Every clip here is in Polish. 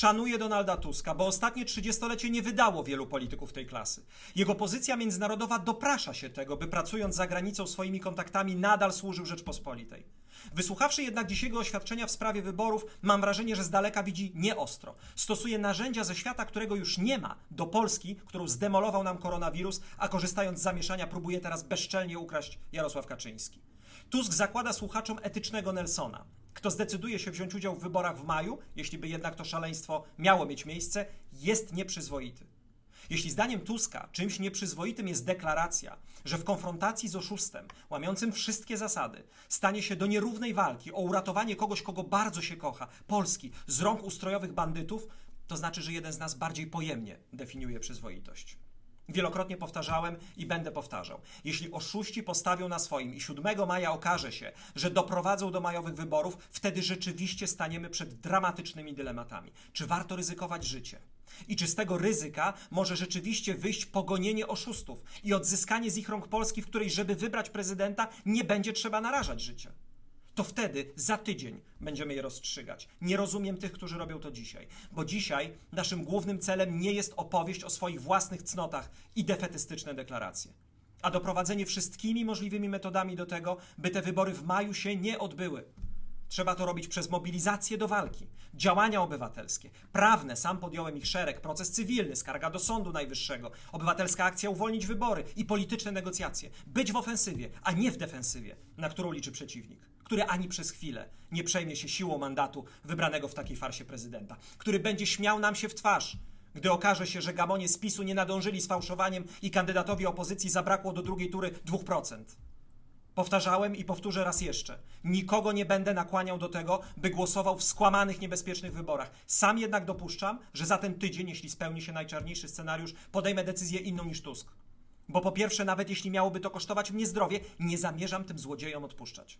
Szanuję Donalda Tuska, bo ostatnie trzydziestolecie nie wydało wielu polityków tej klasy. Jego pozycja międzynarodowa doprasza się tego, by pracując za granicą swoimi kontaktami nadal służył Rzeczpospolitej. Wysłuchawszy jednak dzisiejszego oświadczenia w sprawie wyborów, mam wrażenie, że z daleka widzi nieostro. Stosuje narzędzia ze świata, którego już nie ma, do Polski, którą zdemolował nam koronawirus, a korzystając z zamieszania próbuje teraz bezczelnie ukraść Jarosław Kaczyński. Tusk zakłada słuchaczom etycznego Nelsona. Kto zdecyduje się wziąć udział w wyborach w maju, jeśli by jednak to szaleństwo miało mieć miejsce, jest nieprzyzwoity. Jeśli zdaniem Tuska czymś nieprzyzwoitym jest deklaracja, że w konfrontacji z oszustem, łamiącym wszystkie zasady, stanie się do nierównej walki o uratowanie kogoś, kogo bardzo się kocha, Polski, z rąk ustrojowych bandytów, to znaczy, że jeden z nas bardziej pojemnie definiuje przyzwoitość. Wielokrotnie powtarzałem i będę powtarzał. Jeśli oszuści postawią na swoim i 7 maja okaże się, że doprowadzą do majowych wyborów, wtedy rzeczywiście staniemy przed dramatycznymi dylematami. Czy warto ryzykować życie? I czy z tego ryzyka może rzeczywiście wyjść pogonienie oszustów i odzyskanie z ich rąk Polski, w której, żeby wybrać prezydenta, nie będzie trzeba narażać życia? To wtedy za tydzień będziemy je rozstrzygać. Nie rozumiem tych, którzy robią to dzisiaj, bo dzisiaj naszym głównym celem nie jest opowieść o swoich własnych cnotach i defetystyczne deklaracje, a doprowadzenie wszystkimi możliwymi metodami do tego, by te wybory w maju się nie odbyły. Trzeba to robić przez mobilizację do walki, działania obywatelskie, prawne, sam podjąłem ich szereg, proces cywilny, skarga do Sądu Najwyższego, obywatelska akcja uwolnić wybory i polityczne negocjacje. Być w ofensywie, a nie w defensywie, na którą liczy przeciwnik, który ani przez chwilę nie przejmie się siłą mandatu wybranego w takiej farsie prezydenta, który będzie śmiał nam się w twarz, gdy okaże się, że gamonie z PiSu nie nadążyli z fałszowaniem i kandydatowi opozycji zabrakło do drugiej tury 2%. Powtarzałem i powtórzę raz jeszcze. Nikogo nie będę nakłaniał do tego, by głosował w skłamanych, niebezpiecznych wyborach. Sam jednak dopuszczam, że za ten tydzień, jeśli spełni się najczarniejszy scenariusz, podejmę decyzję inną niż Tusk. Bo po pierwsze, nawet jeśli miałoby to kosztować mnie zdrowie, nie zamierzam tym złodziejom odpuszczać.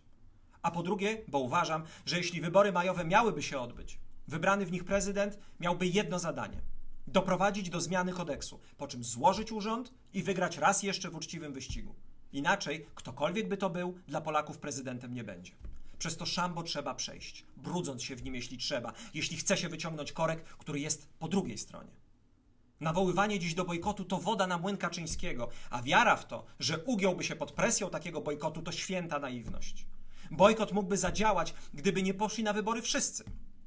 A po drugie, bo uważam, że jeśli wybory majowe miałyby się odbyć, wybrany w nich prezydent miałby jedno zadanie doprowadzić do zmiany kodeksu, po czym złożyć urząd i wygrać raz jeszcze w uczciwym wyścigu. Inaczej, ktokolwiek by to był, dla Polaków prezydentem nie będzie. Przez to szambo trzeba przejść, brudząc się w nim, jeśli trzeba, jeśli chce się wyciągnąć korek, który jest po drugiej stronie. Nawoływanie dziś do bojkotu to woda na młyn Kaczyńskiego, a wiara w to, że ugiąłby się pod presją takiego bojkotu, to święta naiwność. Bojkot mógłby zadziałać, gdyby nie poszli na wybory wszyscy.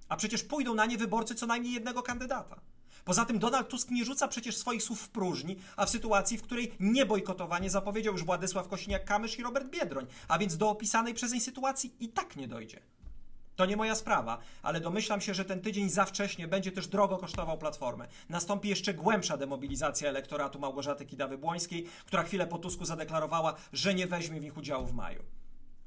A przecież pójdą na nie wyborcy co najmniej jednego kandydata. Poza tym Donald Tusk nie rzuca przecież swoich słów w próżni, a w sytuacji, w której niebojkotowanie zapowiedział już Władysław Kosiniak-Kamysz i Robert Biedroń, a więc do opisanej przezeń sytuacji i tak nie dojdzie. To nie moja sprawa, ale domyślam się, że ten tydzień za wcześnie będzie też drogo kosztował Platformę. Nastąpi jeszcze głębsza demobilizacja elektoratu Małgorzaty Kidawy-Błońskiej, która chwilę po Tusku zadeklarowała, że nie weźmie w nich udziału w maju.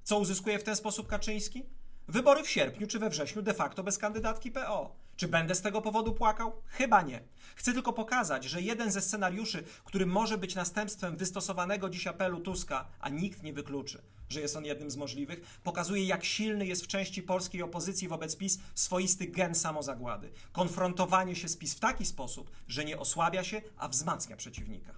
Co uzyskuje w ten sposób Kaczyński? Wybory w sierpniu czy we wrześniu de facto bez kandydatki PO. Czy będę z tego powodu płakał? Chyba nie. Chcę tylko pokazać, że jeden ze scenariuszy, który może być następstwem wystosowanego dziś apelu Tuska, a nikt nie wykluczy, że jest on jednym z możliwych, pokazuje jak silny jest w części polskiej opozycji wobec PiS swoisty gen samozagłady. Konfrontowanie się z PiS w taki sposób, że nie osłabia się, a wzmacnia przeciwnika.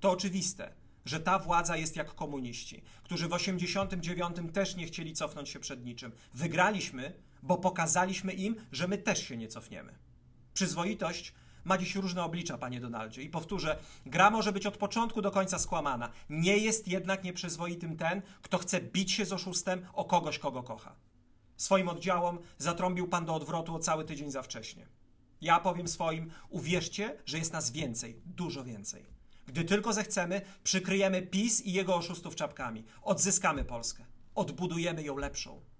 To oczywiste, że ta władza jest jak komuniści, którzy w 89 też nie chcieli cofnąć się przed niczym. Wygraliśmy, bo pokazaliśmy im, że my też się nie cofniemy. Przyzwoitość ma dziś różne oblicza, panie Donaldzie. I powtórzę, gra może być od początku do końca skłamana. Nie jest jednak nieprzyzwoitym ten, kto chce bić się z oszustem o kogoś, kogo kocha. Swoim oddziałom zatrąbił pan do odwrotu o cały tydzień za wcześnie. Ja powiem swoim, uwierzcie, że jest nas więcej, dużo więcej. Gdy tylko zechcemy, przykryjemy PiS i jego oszustów czapkami. Odzyskamy Polskę. Odbudujemy ją lepszą.